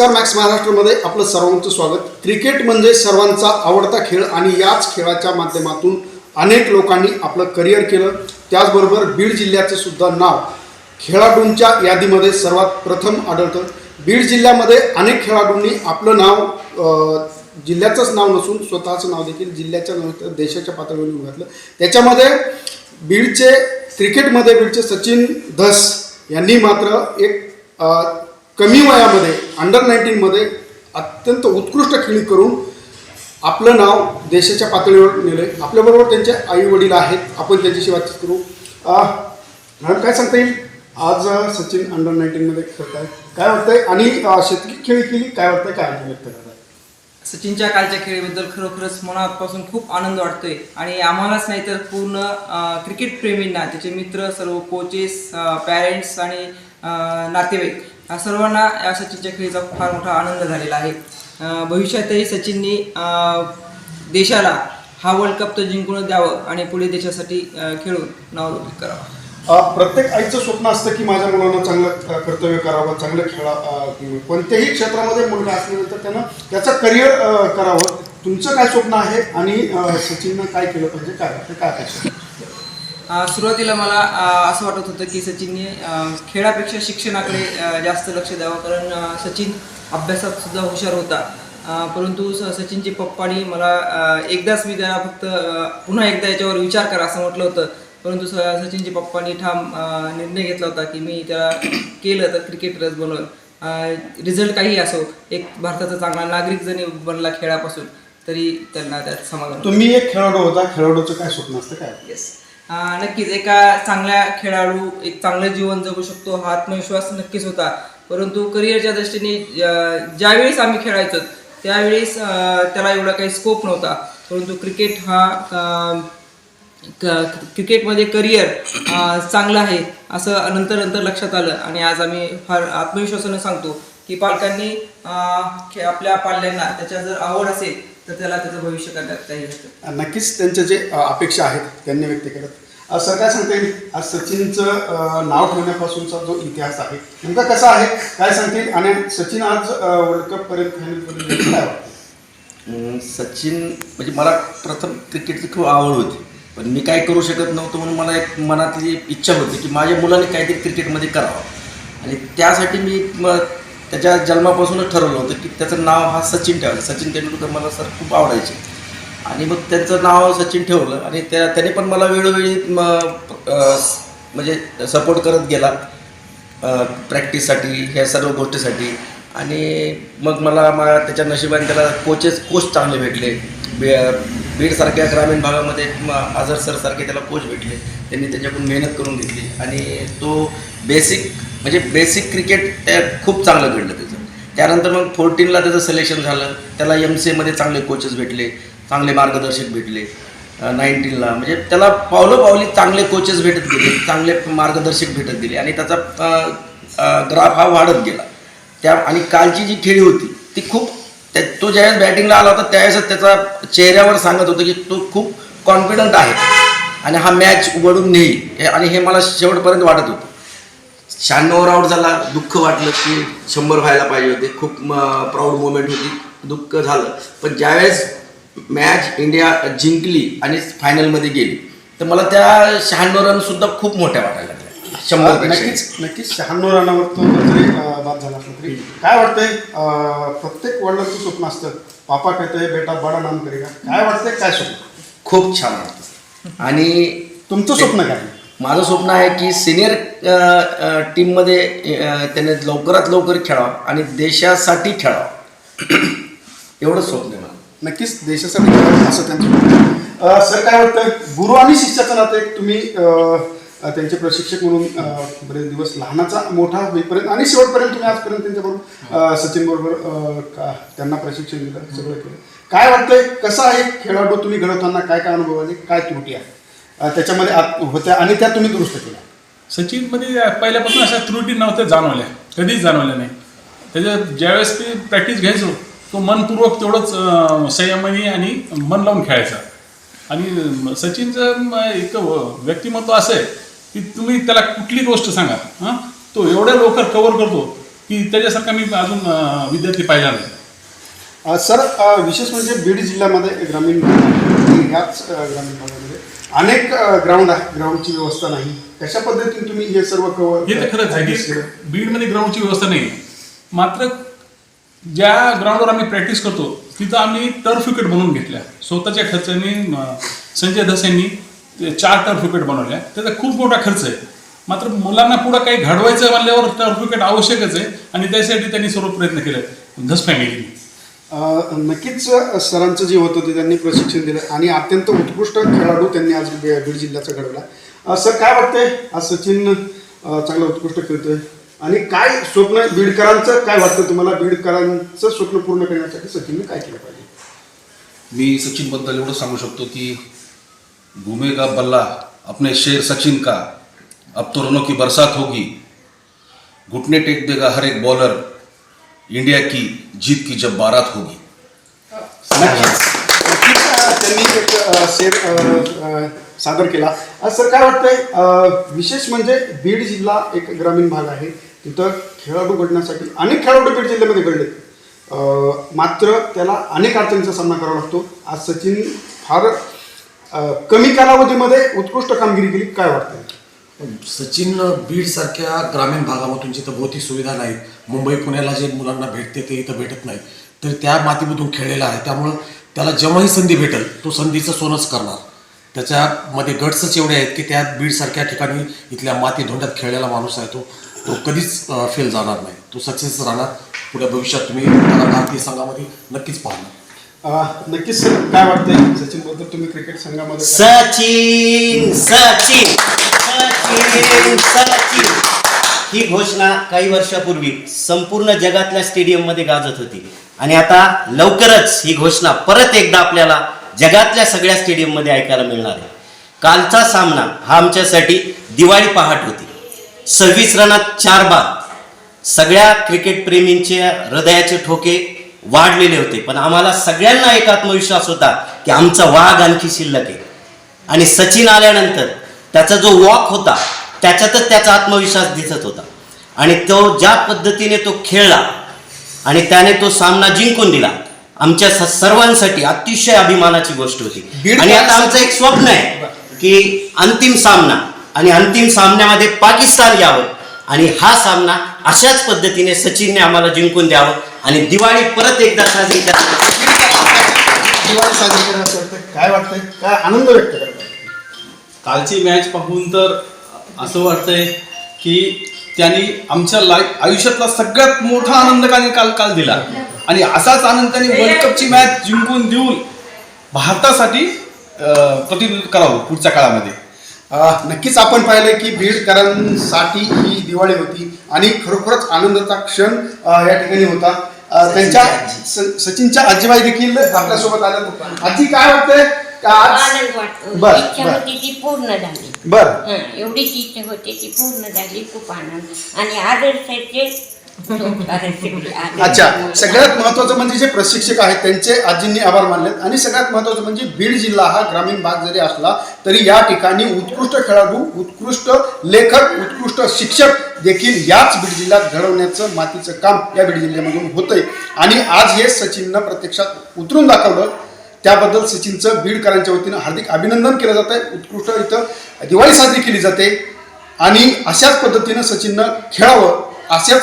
नमस्कार मॅक्स महाराष्ट्रामध्ये आपलं सर्वांचं स्वागत. क्रिकेट म्हणजे सर्वांचा आवडता खेळ आणि याच खेळाच्या माध्यमातून अनेक लोकांनी आपलं करिअर केलं. त्याचबरोबर बीड जिल्ह्याचं सुद्धा नाव खेळाडूंच्या यादीमध्ये सर्वात प्रथम आढळतं. बीड जिल्ह्यामध्ये अनेक खेळाडूंनी आपलं नाव जिल्ह्याचंच नाव नसून स्वतःचं नाव देखील जिल्ह्याच्या नव्हे तर देशाच्या पातळीवर घातलं. त्याच्यामध्ये बीडचे क्रिकेटमध्ये बीडचे सचिन धस यांनी मात्र एक कमी वयामध्ये अंडर नाईन्टीनमध्ये अत्यंत उत्कृष्ट खेळी करून आपलं नाव देशाच्या पातळीवर नेलं आहे आपल्याबरोबर त्यांचे आई वडील आहेत. आपण त्यांच्याशी बातचीत करू. मॅडम काय सांगता येईल? आज सचिन अंडर नाईन्टीनमध्ये खेळताय. काय वाटतंय? आणि शेतकरी शेतकी खेळी केली काय वाटतंय? काय अनुभव सचिनच्या कालच्या खेळीबद्दल खरोखरच मनापासून खूप आनंद वाटतोय. आणि आम्हालाच नाही तर पूर्ण क्रिकेटप्रेमींना क्रिकेट प्रेमींना त्याचे मित्र सर्व कोचेस पॅरेंट्स आणि नातेवाईक सर्वांना या सचिनच्या खेळीचा फार मोठा आनंद झालेला आहे. भविष्यातही सचिननी देशाला हा वर्ल्ड कप तर जिंकून द्यावं आणि पुढे देशासाठी खेळून नावलौकिक करावं. प्रत्येक आईचं स्वप्न असतं की माझ्या मुलांना चांगलं कर्तव्य करावं चांगलं खेळा कोणत्याही क्षेत्रामध्ये मुलगा असल्यानंतर त्यानं त्याचं करिअर करावं. तुमचं काय स्वप्न आहे आणि सचिननं काय केलं पाहिजे काय काय काय सुरुवातीला मला असं वाटत होतं की सचिनने खेळापेक्षा शिक्षणाकडे जास्त लक्ष द्यावं. कारण सचिन अभ्यासात सुद्धा हुशार होता. परंतु स सचिनचे पप्पानी मला एकदाच मी त्याला फक्त पुन्हा एकदा याच्यावर विचार करा असं म्हटलं होतं. परंतु स सचिनचे पप्पानी ठाम निर्णय घेतला होता की मी त्याला केलं तर क्रिकेटरच बनवलं. रिझल्ट काही असो एक भारताचा चांगला नागरिक जरी बनला खेळापासून तरी त्यांना त्यात समाधान. तुम्ही एक खेळाडू होता खेळाडूचं काय स्वप्न असतं काय? येस नक्कीच. एका चांगल्या खेळाडू एक चांगलं जीवन जगू शकतो हा आत्मविश्वास नक्कीच होता. परंतु करिअरच्या दृष्टीने ज्यावेळेस आम्ही खेळायचो त्यावेळेस त्याला एवढा काही स्कोप नव्हता. परंतु क्रिकेट हा क- क्रिकेटमध्ये करिअर चांगलं आहे असं नंतर नंतर लक्षात आलं. आणि आज आम्ही फार आत्मविश्वासानं सांगतो की पालकांनी खे- आपल्या पाल्यांना त्याच्या जर आवड असेल तर त्याला त्याचं भविष्य करण्यात काही नक्कीच त्यांच्या जे अपेक्षा आहेत त्यांनी व्यक्त केलं सर काय सांगता येईल? आज सचिनचं नाव ठेवण्यापासूनचा जो इतिहास आहे नेमका कसा आहे? काय सांगता येईल? आणि सचिन आज वर्ल्ड कप पर्यंत फायनलपर्यंत गेले. काय वाटतं? अं, सचिन म्हणजे मला प्रथम क्रिकेटची खूप आवड होती. पण मी काय करू शकत नव्हतो म्हणून मला एक मनातली इच्छा होती की माझ्या मुलाने काहीतरी क्रिकेटमध्ये करावं. आणि त्यासाठी मी म त्याच्या जन्मापासूनच ठरवलं होतं की त्याचं नाव हा सचिन ठेवायचं. सचिन तेंडुलकर मला सर खूप आवडायचे. आणि मग त्यांचं नाव सचिन ठेवलं आणि त्या त्याने पण मला वेळोवेळी म्हणजे सपोर्ट करत गेला प्रॅक्टिससाठी ह्या सर्व गोष्टीसाठी. आणि मग मला मा त्याच्या नशिबाने त्याला कोचेस कोच चांगले भेटले. बी बीडसारख्या ग्रामीण भागामध्ये म आझर सरसारखे त्याला कोच भेटले त्यांनी त्याच्याकडून मेहनत करून घेतली. आणि तो बेसिक म्हणजे बेसिक क्रिकेट त्या खूप चांगलं घडलं त्याचं. त्यानंतर मग फोर्टीनला त्याचं सिलेक्शन झालं. त्याला एम सी एमध्ये चांगले कोचेस भेटले चांगले मार्गदर्शक भेटले. नाईन्टीनला म्हणजे त्याला पावलं पावली चांगले कोचेस भेटत गेले चांगले मार्गदर्शक भेटत गेले. आणि त्याचा ग्राफ हा वाढत गेला. त्या आणि कालची जी खेळी होती ती खूप त्या तो ज्यावेळेस बॅटिंगला आला होता त्यावेळेस त्याचा चेहऱ्यावर सांगत होतं की तो खूप कॉन्फिडंट आहे. आणि हा मॅच उघडून नेईल. हे- आणि हे मला शेवटपर्यंत वाटत होतं. शहाण्णव आउट झाला दुःख वाटलं की शंभर व्हायला पाहिजे होते. खूप प्राऊड मोमेंट होती. दुःख झालं. पण ज्यावेळेस मॅच इंडिया जिंकली आणि फायनलमध्ये गेली तर मला त्या शहाण्णव रनसुद्धा खूप मोठ्या वाटायला शंभर नक्कीच नक्कीच. शहाण्णव रनावर तो जरी अ, बाद झाला असला तरी काय वाटतंय प्रत्येक वडिलांचं स्वप्न असतं पापा कहते बेटा बडा नाम करेगा. काय वाटतंय काय स्वप्न? खूप छान वाटतं. आणि तुमचं स्वप्न काय? माझं स्वप्न आहे की सिनियर टीममध्ये त्याने लवकरात लवकर खेळावं आणि देशासाठी खेळावं. एवढं स्वप्न आहे मला नक्कीच देशासाठी करावं असं त्यांचं स्वप्न आहे. अ, सर काय वाटतं गुरु आणि शिष्याचं नातं एक तुम्ही अ, त्यांचे प्रशिक्षक म्हणून बरेच दिवस लहानाचा मोठा होईपर्यंत आणि शेवटपर्यंत तुम्ही आजपर्यंत त्यांच्याबरोबर सचिन बरोबर त्यांना प्रशिक्षण दिलं सगळं केलं. काय वाटतंय कसा आहे खेळाडू तुम्ही घडवताना काय काय अनुभव आले काय त्रुटी आहे? त्याच्यामध्ये आत- होत्या आणि त्या तुम्ही दुरुस्त केल्या. सचिनमध्ये पहिल्यापासून अशा त्रुटी नव्हत्या जाणवल्या कधीच जाणवल्या नाही. त्याच्या ज्यावेळेस ते प्रॅक्टिस घ्यायचो तो मनपूर्वक तेवढंच संयमनी संयमाने आणि मन लावून खेळायचा. आणि सचिनचं एक व्यक्तिमत्व असं आहे की तुम्ही त्याला कुठली गोष्ट सांगा हां? तो एवढ्या लवकर कव्हर करतो की त्याच्यासारखा मी अजून विद्यार्थी पाहिला नाही. सर विशेष म्हणजे बीड जिल्ह्यामध्ये ग्रामीण अ, ग्रामीण भागामध्ये अनेक ग्राउंड आहे. ग्राउंडची व्यवस्था नाही. कशा पद्धतीने तुम्ही हे सर्व कव्हर हे तर खरंच आहे बीडमध्ये ग्राउंडची व्यवस्था नाही. आहे. मात्र ज्या ग्राउंडवर आम्ही प्रॅक्टिस करतो तिथं आम्ही टर्फ विकेट बनवून घेतल्या. स्वतःच्या खर्चाने संजय धस यांनी ते चार टर्फ विकेट बनवल्या त्याचा खूप मोठा खर्च आहे. मात्र मुलांना पुढं काही घडवायचं म्हणल्यावर टर्फ विकेट आवश्यकच आहे आणि त्यासाठी त्यांनी सर्व प्रयत्न केले धस फॅमिलीने अ, नक्कीच सरांचं जे होतं ते त्यांनी प्रशिक्षण दिलं आणि अत्यंत उत्कृष्ट खेळाडू त्यांनी आज बीड जिल्ह्याचा घडवला. सर काय वाटतंय? आज सचिन चांगलं उत्कृष्ट खेळतोय. आणि काय स्वप्न बीडकरांचं काय वाटतं तुम्हाला? बीडकरांचं स्वप्न पूर्ण करण्यासाठी सचिनने काय केलं पाहिजे? मी सचिनबद्दल एवढं सांगू शकतो की घूमेगा बल्ला अपने शेर सचिन का। अब तो रनों की बरसात होगी। घुटने टेक देगा हर एक बॉलर इंडिया की जीत की जब बारात होगी। नक्कीच अ, त्यांनी एक अ, शेर अ, अ, सादर केला। अ, सर काय वाटतंय अ, विशेष म्हणजे बीड जिल्हा एक ग्रामीण भाग आहे. तिथं खेळाडू घडण्यासाठी अनेक खेळाडू बीड जिल्ह्यामध्ये घडले. मात्र त्याला अनेक अडचणींचा सामना करावा लागतो. आज सचिन फार कमी कालावधीमध्ये उत्कृष्ट कामगिरी केली काय वाटतं सचिन बीड सारख्या ग्रामीण भागामधून जिथं भौतिक सुविधा नाहीत मुंबई पुण्याला जे मुलांना भेटते ते इथं भेटत नाही तर त्या मातीमधून खेळलेला आहे. त्यामुळं त्याला जेव्हाही संधी भेटेल तो संधीचं सोनच करणार. त्याच्यामध्ये गट्सच एवढे आहेत की त्या बीडसारख्या ठिकाणी इथल्या माती धोंड्यात खेळलेला माणूस आहे तो तो कधीच फेल जाणार नाही. तो सक्सेस राहणार पुढे भविष्यात. तुम्ही त्याला भारतीय संघामध्ये नक्कीच पाहणार. नक्कीच सर काय वाटतंय? सचिनबद्दल तुम्ही क्रिकेट संघामध्ये सचिन सचिन सचिन सचिन. ही घोषणा काही वर्षापूर्वी संपूर्ण जगातल्या स्टेडियममध्ये गाजत होती. आणि आता लवकरच ही घोषणा परत एकदा आपल्याला जगातल्या सगळ्या स्टेडियममध्ये ऐकायला मिळणार आहे. कालचा सामना हा आमच्यासाठी दिवाळी पहाट होती. सव्वीस रनात चार बाद. सगळ्या क्रिकेट प्रेमींचे हृदयाचे ठोके वाढलेले होते. पण आम्हाला सगळ्यांना एक आत्मविश्वास होता की आमचा वाघ आणखी शिल्लक आहे. आणि सचिन आल्यानंतर त्याचा जो वॉक होता त्याच्यातच त्याचा आत्मविश्वास दिसत होता. आणि तो ज्या पद्धतीने तो खेळला आणि त्याने तो सामना जिंकून दिला आमच्या सर्वांसाठी अतिशय अभिमानाची गोष्ट होती. आणि आता आमचं एक स्वप्न आहे की अंतिम सामना आणि अंतिम सामन्यामध्ये पाकिस्तान यावं आणि हा सामना अशाच पद्धतीने सचिनने आम्हाला जिंकून द्यावं आणि दिवाळी परत एकदा साजरी करावी. दिवाळी साजरी काय वाटतंय? काय आनंद व्यक्त कालची मॅच पाहून तर असं वाटतंय की त्यांनी आमच्या लाईफ आयुष्यातला सगळ्यात मोठा आनंद काल काल काल दिला. आणि असाच आनंद त्यांनी वर्ल्ड कपची मॅच जिंकून देऊन भारतासाठी अं, प्रतिनिधित्व करावं पुढच्या काळामध्ये. नक्कीच आपण पाहिलं की बीडकरांसाठी ही दिवाळी होती आणि खरोखरच आनंदाचा क्षण या ठिकाणी होता. त्यांच्या सचिनच्या आजीबाई देखील आपल्यासोबत आल्या आजी काय वाटतंय? का आज आनंद वाटतो. बर, इच्छा बर. होती ती पूर्ण झाली. बर. एवढीच इच्छा होती ती पूर्ण झाली. खूप आनंद. आणि आदर्शाचे संस्कार सगळे आदर. अच्छा सगळ्यात महत्वाचं म्हणजे जे प्रशिक्षक आहेत त्यांचे आजींनी आभार मानलेत. आणि सगळ्यात महत्वाचं म्हणजे बीड जिल्हा हा ग्रामीण भाग जरी असला तरी या ठिकाणी उत्कृष्ट खेळाडू उत्कृष्ट लेखक उत्कृष्ट शिक्षक देखील याच बीड जिल्ह्यात घडवण्याचं मातीचं काम या बीड जिल्ह्यामधून होतंय. आणि आज हे सचिननं प्रत्यक्षात उतरून दाखवलं. त्याबद्दल सचिनचं बीडकरांच्या वतीनं हार्दिक अभिनंदन केलं जात आहे उत्कृष्ट इथं दिवाळी साजरी केली जाते. आणि अशाच पद्धतीनं सचिननं खेळावं अशाच